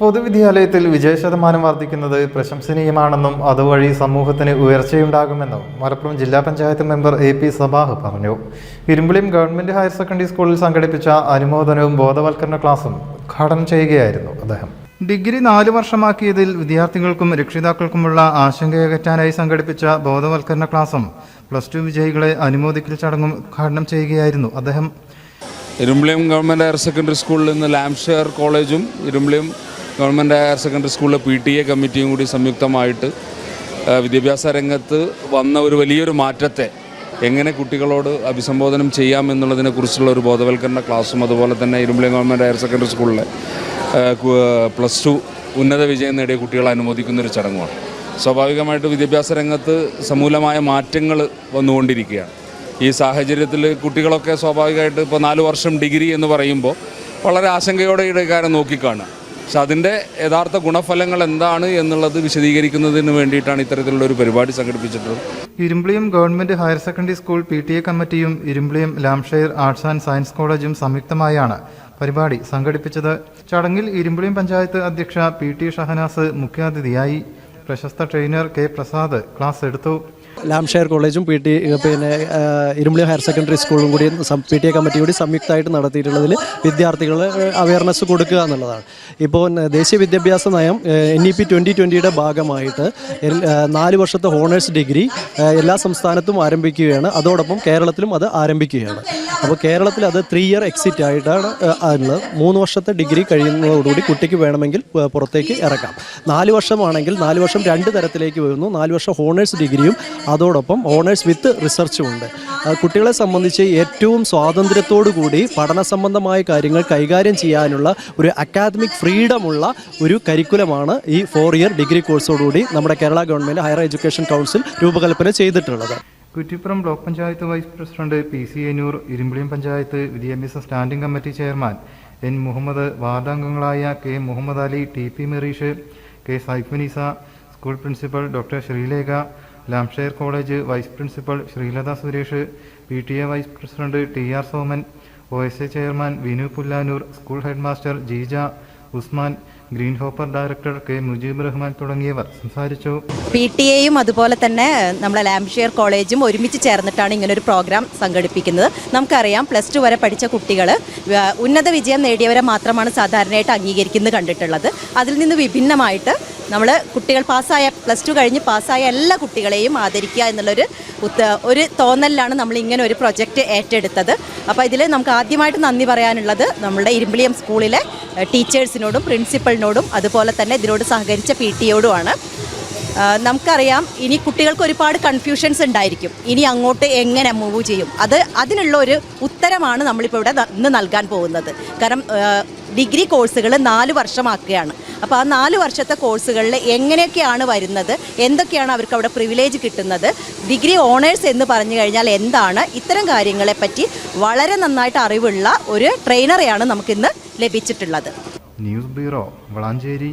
പൊതുവിദ്യാലയത്തിൽ വിജയശതമാനം വർദ്ധിക്കുന്നത് പ്രശംസനീയമാണെന്നും അതുവഴി സമൂഹത്തിന് ഉയർച്ചയുണ്ടാകുമെന്നും മലപ്പുറം ജില്ലാ panchayat member A P Sabah പറഞ്ഞു. ഇരുമ്പുളിയും ഗവൺമെന്റ് ഹയർ സെക്കൻഡറി സ്കൂളിൽ സംഘടിപ്പിച്ച അനുമോദനവും ബോധവൽക്കരണ ക്ലാസും ഉദ്ഘാടനം ചെയ്യുകയായിരുന്നു അദ്ദേഹം. ഡിഗ്രി നാല് വർഷമാക്കിയതിൽ വിദ്യാർത്ഥികൾക്കും രക്ഷിതാക്കൾക്കുമുള്ള ആശങ്കയകറ്റാനായി സംഘടിപ്പിച്ച ബോധവൽക്കരണ ക്ലാസും പ്ലസ് ടു വിജയികളെ അനുമോദിക്കൽ ചടങ്ങും ഉദ്ഘാടനം ചെയ്യുകയായിരുന്നു അദ്ദേഹം. ഇരുമ്പളിയം ഗവൺമെന്റ് ഹയർ സെക്കൻഡറി സ്കൂളിൽ നിന്ന് ലാംഷെയർ കോളേജും ഇരുമ്പിളിയം ഗവൺമെന്റ് ഹയർ സെക്കൻഡറി സ്കൂളിലെ പി ടി എ കമ്മിറ്റിയും കൂടി സംയുക്തമായിട്ട് വിദ്യാഭ്യാസ രംഗത്ത് വന്ന ഒരു വലിയൊരു മാറ്റത്തെ എങ്ങനെ കുട്ടികളോട് അഭിസംബോധനം ചെയ്യാം എന്നുള്ളതിനെക്കുറിച്ചുള്ള ഒരു ബോധവൽക്കരണ ക്ലാസ്സും അതുപോലെ തന്നെ ഇരുമ്പിളിയം ഗവൺമെന്റ് ഹയർ സെക്കൻഡറി സ്കൂളിലെ പ്ലസ് ടു ഉന്നത വിജയം നേടിയ കുട്ടികളെ അനുമോദിക്കുന്ന ഒരു ചടങ്ങുമാണ്. സ്വാഭാവികമായിട്ട് വിദ്യാഭ്യാസ രംഗത്ത് സമൂലമായ മാറ്റങ്ങൾ വന്നുകൊണ്ടിരിക്കുകയാണ്. ഈ സാഹചര്യത്തിൽ കുട്ടികളൊക്കെ സ്വാഭാവികമായിട്ട് ഇപ്പോൾ നാല് വർഷം ഡിഗ്രി എന്ന് പറയുമ്പോൾ വളരെ ആശങ്കയോടെ ഇടക്കാരെ നോക്കിക്കാണുക. പക്ഷെ അതിന്റെ യഥാർത്ഥ ഗുണഫലങ്ങൾ എന്താണ് എന്നുള്ളത് വിശദീകരിക്കുന്നതിന് വേണ്ടിയിട്ടാണ് ഇത്തരത്തിലുള്ള ഒരു പരിപാടി സംഘടിപ്പിച്ചിട്ടുള്ളത്. ഇരുമ്പിളിയും government higher secondary school P T A കമ്മിറ്റിയും ഇരുമ്പിളിയും ലാംഷെയർ ആർട്സ് ആൻഡ് സയൻസ് കോളേജും സംയുക്തമായാണ് പരിപാടി സംഘടിപ്പിച്ചത്. ചടങ്ങിൽ ഇരുമ്പിളിയും പഞ്ചായത്ത് അധ്യക്ഷ പി ടി ഷഹനാസ് മുഖ്യാതിഥിയായി. പ്രശസ്ത ട്രെയിനർ കെ പ്രസാദ് ക്ലാസ് എടുത്തു. ലാംഷെയർ കോളേജും പി ടി പിന്നെ ഇരുമ്പളി ഹയർ സെക്കൻഡറി സ്കൂളും കൂടി പി ടി എ കമ്മിറ്റി കൂടി സംയുക്തമായിട്ട് നടത്തിയിട്ടുള്ളതിൽ വിദ്യാർത്ഥികൾ അവയർനെസ് കൊടുക്കുക എന്നുള്ളതാണ്. ഇപ്പോൾ ദേശീയ വിദ്യാഭ്യാസ നയം എൻ ഇ പി ട്വന്റി ട്വന്റിയുടെ ഭാഗമായിട്ട് നാല് വർഷത്തെ ഹോണേഴ്സ് ഡിഗ്രി എല്ലാ സംസ്ഥാനത്തും ആരംഭിക്കുകയാണ്. അതോടൊപ്പം കേരളത്തിലും അത് ആരംഭിക്കുകയാണ്. അപ്പോൾ കേരളത്തിൽ അത് ത്രീ ഇയർ എക്സിറ്റ് ആയിട്ടാണ് ഉള്ളത് മൂന്ന് വർഷത്തെ ഡിഗ്രി കഴിയുന്നതോടുകൂടി കുട്ടിക്ക് വേണമെങ്കിൽ പുറത്തേക്ക് ഇറക്കാം. നാല് വർഷമാണെങ്കിൽ നാല് വർഷം രണ്ട് തരത്തിലേക്ക് വരുന്നു. നാല് വർഷം ഹോണേഴ്സ് ഡിഗ്രിയും അതോടൊപ്പം ഹോണേഴ്സ് വിത്ത് റിസർച്ചും ഉണ്ട്. കുട്ടികളെ സംബന്ധിച്ച് ഏറ്റവും സ്വാതന്ത്ര്യത്തോടു കൂടി പഠന സംബന്ധമായ കാര്യങ്ങൾ കൈകാര്യം ചെയ്യാനുള്ള ഒരു അക്കാദമിക് ഫ്രീഡമുള്ള ഒരു കരിക്കുലമാണ് ഈ ഫോർ ഇയർ ഡിഗ്രി കോഴ്സോടുകൂടി നമ്മുടെ Kerala government higher education council രൂപകൽപ്പന ചെയ്തിട്ടുള്ളത്. Kuttippuram block panchayat vice president P C Enoor Irimbiliyam panchayat വിദ്യാഭ്യാസ standing committee chairman N Muhammad വാർഡംഗങ്ങളായ K Muhammad Ali T P Merish K Saifunisa school principal doctor Sreelekha Lamshire college vice principal Sreelatha Suresh P T A vice president T R Soman O S A chairman Vinu Pullanur school headmaster Jeeja Usman green hopper director K Mujeeb Rahman തുടങ്ങിയവർ സംസാരിച്ചു. P T എയും അതുപോലെ തന്നെ നമ്മളെ ലാംഷിയർ കോളേജും ഒരുമിച്ച് ചേർന്നിട്ടാണ് ഇങ്ങനൊരു പ്രോഗ്രാം സംഘടിപ്പിക്കുന്നത്. നമുക്കറിയാം പ്ലസ് ടു വരെ പഠിച്ച കുട്ടികൾ ഉന്നത വിജയം നേടിയവരെ മാത്രമാണ് സാധാരണയായിട്ട് അംഗീകരിക്കുന്നത് കണ്ടിട്ടുള്ളത്. അതിൽ നിന്ന് വിഭിന്നമായിട്ട് നമ്മൾ കുട്ടികൾ പാസ്സായ പ്ലസ് ടു കഴിഞ്ഞ് പാസ്സായ എല്ലാ കുട്ടികളെയും ആദരിക്കുക എന്നുള്ളൊരു ഒരു തോന്നലിലാണ് നമ്മൾ ഇങ്ങനെ ഒരു പ്രൊജക്റ്റ് ഏറ്റെടുത്തത്. അപ്പോൾ ഇതിൽ നമുക്ക് ആദ്യമായിട്ട് നന്ദി പറയാനുള്ളത് നമ്മുടെ ഇരുമ്പിളിയം സ്കൂളിലെ ടീച്ചേഴ്സിനോടും പ്രിൻസിപ്പളിനോടും അതുപോലെ തന്നെ ഇതിനോട് സഹകരിച്ച പി ടിയോടുമാണ് ആ, നമുക്കറിയാം ഇനി കുട്ടികൾക്ക് ഒരുപാട് കൺഫ്യൂഷൻസ് ഉണ്ടായിരിക്കും. ഇനി അങ്ങോട്ട് എങ്ങനെ മൂവ് ചെയ്യും? അത് അതിനുള്ള ഒരു ഉത്തരമാണ് നമ്മളിപ്പോൾ ഇവിടെ ഇന്ന് നൽകാൻ പോകുന്നത്. കാരണം ഡിഗ്രി കോഴ്സുകൾ നാല് വർഷമാക്കുകയാണ്. അപ്പോൾ ആ നാല് വർഷത്തെ കോഴ്സുകളിൽ എങ്ങനെയൊക്കെയാണ് വരുന്നത്? എന്തൊക്കെയാണ് അവർക്ക് അവിടെ പ്രിവിലേജ് കിട്ടുന്നത്? ഡിഗ്രി ഓണേഴ്സ് എന്ന് പറഞ്ഞു കഴിഞ്ഞാൽ എന്താണ്? ഇത്തരം കാര്യങ്ങളെപ്പറ്റി വളരെ നന്നായിട്ട് അറിവുള്ള ഒരു ട്രെയിനറെയാണ് നമുക്കിന്ന് ലഭിച്ചിട്ടുള്ളത്. News bureau Valanchery.